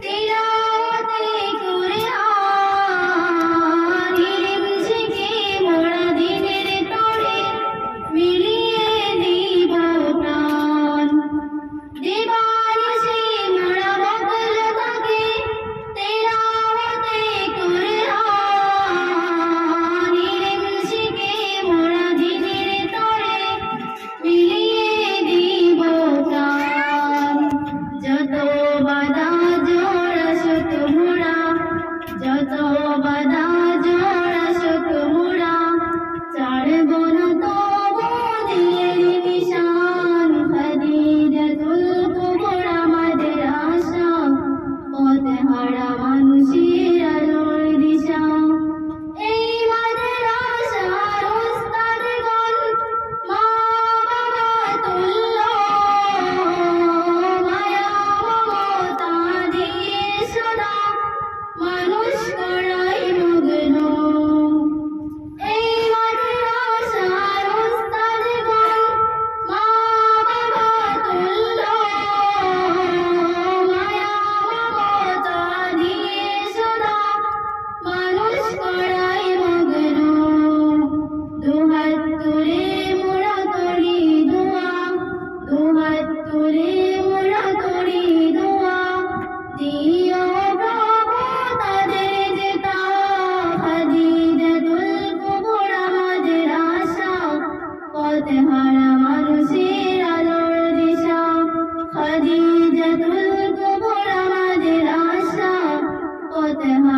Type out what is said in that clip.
they আমরা মানুষের দিশা। জগতে হারা মানুষের আলোর দিশা। খাদিজাতুল কুবরা আমাদের আশা পথে হারা